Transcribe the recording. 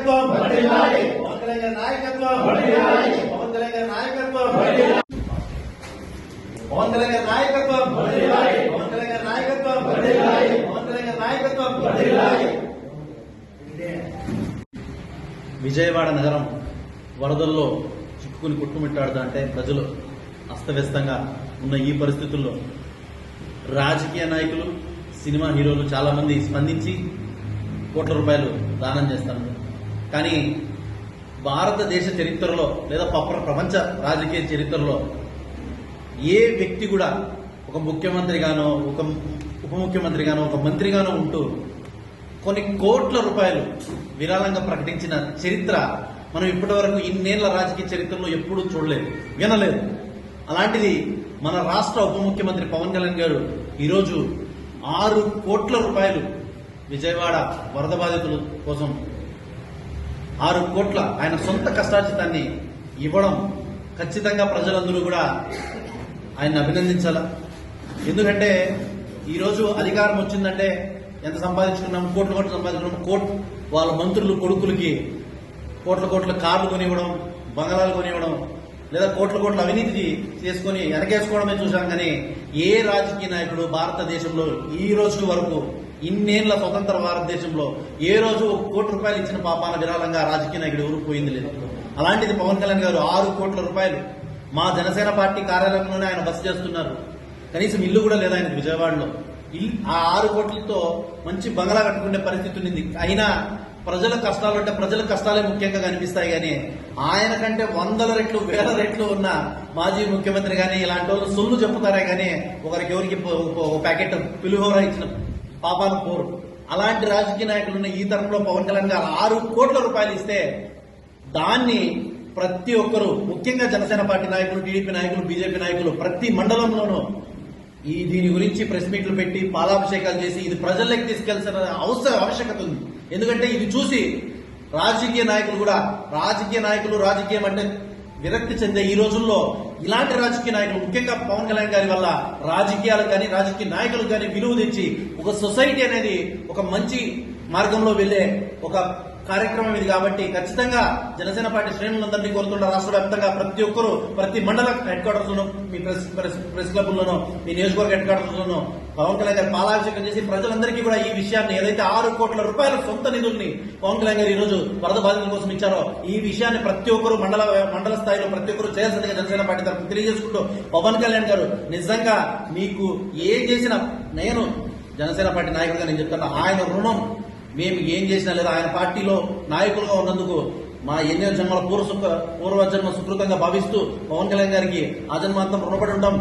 నాయకత్వం. పవన్ కళ్యాణ్ నాయకత్వం వర్ధిల్లాలి. పవన్ కళ్యాణ్ గారి నాయకత్వం వర్ధిల్లాలి. పవన్ కళ్యాణ్ గారి నాయకత్వం వర్ధిల్లాలి. పవన్ కళ్యాణ్ గారి నాయకత్వం వర్ధిల్లాలి. పవన్ కళ్యాణ్ గారి నాయకత్వం వర్ధిల్లాలి. విజయవాడ నగరం వరదల్లో చిక్కుకుని కొట్టుమిట్టాడుతుంటే ప్రజలు అస్తవ్యస్తంగా ఉన్న ఈ పరిస్థితుల్లో రాజకీయ నాయకులు సినిమా హీరోలు చాలా మంది స్పందించి కోట్ల రూపాయలు దానం చేస్తారు కానీ భారతదేశ చరిత్రలో లేదా ప్రపంచ రాజకీయ చరిత్రలో ఏ వ్యక్తి కూడా ఒక ముఖ్యమంత్రిగానో ఒక ఉప ముఖ్యమంత్రిగానో ఒక మంత్రిగానో ఉంటూ కొన్ని కోట్ల రూపాయలు విరాళంగా ప్రకటించిన చరిత్ర మనం ఇప్పటి వరకు ఇన్నేళ్ళ రాజకీయ చరిత్రలో ఎప్పుడూ చూడలేదు వినలేదు. అలాంటిది మన రాష్ట్ర ఉప ముఖ్యమంత్రి పవన్ కళ్యాణ్ గారు ఈరోజు ఆరు కోట్ల రూపాయలు విజయవాడ వరద బాధితుల కోసం ఆరు కోట్ల ఆయన సొంత కష్టార్జితాన్ని ఇవ్వడం ఖచ్చితంగా ప్రజలందరూ కూడా ఆయన అభినందించాల? ఎందుకంటే ఈరోజు అధికారం వచ్చిందంటే ఎంత సంపాదించుకున్నాం? కోట్ల కోట్లు సంపాదించుకున్నాం. కోట్ వాళ్ళ మంత్రులు కొడుకులకి కోట్ల కోట్ల కార్లు కొనివ్వడం బంగాళాలు కొనివ్వడం లేదా కోట్ల కోట్ల అవినీతి చేసుకుని వెనకేసుకోవడమే చూశాం కానీ ఏ రాజకీయ నాయకుడు భారతదేశంలో ఈ రోజు వరకు ఇన్నేళ్ళ స్వతంత్ర భారతదేశంలో ఏ రోజు ఒక కోటి రూపాయలు ఇచ్చిన పాపాన విరాళంగా రాజకీయ నాయకుడు ఎవరు పోయింది లేదు. అలాంటిది పవన్ కళ్యాణ్ గారు ఆరు కోట్ల రూపాయలు మా జనసేన పార్టీ కార్యాలయంలోనే ఆయన బస చేస్తున్నారు. కనీసం ఇల్లు కూడా లేదు ఆయనకు విజయవాడలో. ఆ ఆరు కోట్లతో మంచి బంగళా కట్టుకునే పరిస్థితి ఉంది అయినా ప్రజల కష్టాలు అంటే ప్రజల కష్టాలే ముఖ్యంగా కనిపిస్తాయి కానీ ఆయన కంటే వందల రెట్లు వేల రెట్లు ఉన్న మాజీ ముఖ్యమంత్రి కానీ ఇలాంటి వాళ్ళు సొల్లు చెప్పుతారే కానీ ఒకరికి ఎవరికి ప్యాకెట్ పులిహోర ఇచ్చిన. పాపాలు పోరు. అలాంటి రాజకీయ నాయకులు ఉన్న ఈ తరంలో పవన్ కళ్యాణ్ గారు ఆరు కోట్ల రూపాయలు ఇస్తే దాన్ని ప్రతి ఒక్కరు ముఖ్యంగా జనసేన పార్టీ నాయకులు టీడీపీ నాయకులు బీజేపీ నాయకులు ప్రతి మండలంలోనూ ఈ దీని గురించి ప్రెస్ మీట్లు పెట్టి పాలాభిషేకాలు చేసి ఇది ప్రజల్లోకి తీసుకెళ్ళాల్సిన అవసరం ఆవశ్యకత ఉంది. ఎందుకంటే ఇది చూసి రాజకీయ నాయకులు కూడా రాజకీయ నాయకులు రాజకీయం అంటే విరక్తి చెందే ఈ రోజుల్లో ఇలాంటి రాజకీయ నాయకులు ముఖ్యంగా పవన్ కళ్యాణ్ గారి వల్ల రాజకీయాలకు కానీ రాజకీయ నాయకులకు కానీ విలువ తెచ్చి ఒక సొసైటీ అనేది ఒక మంచి మార్గంలో వెళ్ళే ఒక కార్యక్రమం ఇది కాబట్టి ఖచ్చితంగా జనసేన పార్టీ శ్రేణులందరినీ కోరుతున్న రాష్ట్ర వ్యాప్తంగా ప్రతి ఒక్కరూ ప్రతి మండల హెడ్ క్వార్టర్స్ లోను మీ ప్రెస్ ప్రెస్ ప్రెస్ మీ నియోజకవర్గ హెడ్ క్వార్టర్స్ పవన్ కళ్యాణ్ గారు పాలాభిషేకం చేసి ప్రజలందరికీ కూడా ఈ విషయాన్ని ఏదైతే ఆరు కోట్ల రూపాయల సొంత నిధుల్ని పవన్ కళ్యాణ్ గారు ఈ రోజు వరద బాధితుల కోసం ఇచ్చారో ఈ విషయాన్ని ప్రతి ఒక్కరు మండల మండల స్థాయిలో ప్రతి ఒక్కరు చేయాల్సిందిగా జనసేన పార్టీ తరఫున తెలియజేసుకుంటూ పవన్ కళ్యాణ్ గారు నిజంగా మీకు ఏం చేసినా నేను జనసేన పార్టీ నాయకుడిగా నేను చెప్తాను ఆయన రుణం మేము ఏం చేసినా లేదా ఆయన పార్టీలో నాయకులుగా ఉన్నందుకు మా ఎన్నో జన్మల పూర్వ సుఖ పూర్వజన్మ సుకృతంగా భావిస్తూ పవన్ కళ్యాణ్ గారికి ఆ జన్మాంతం రుణపడి ఉంటాం.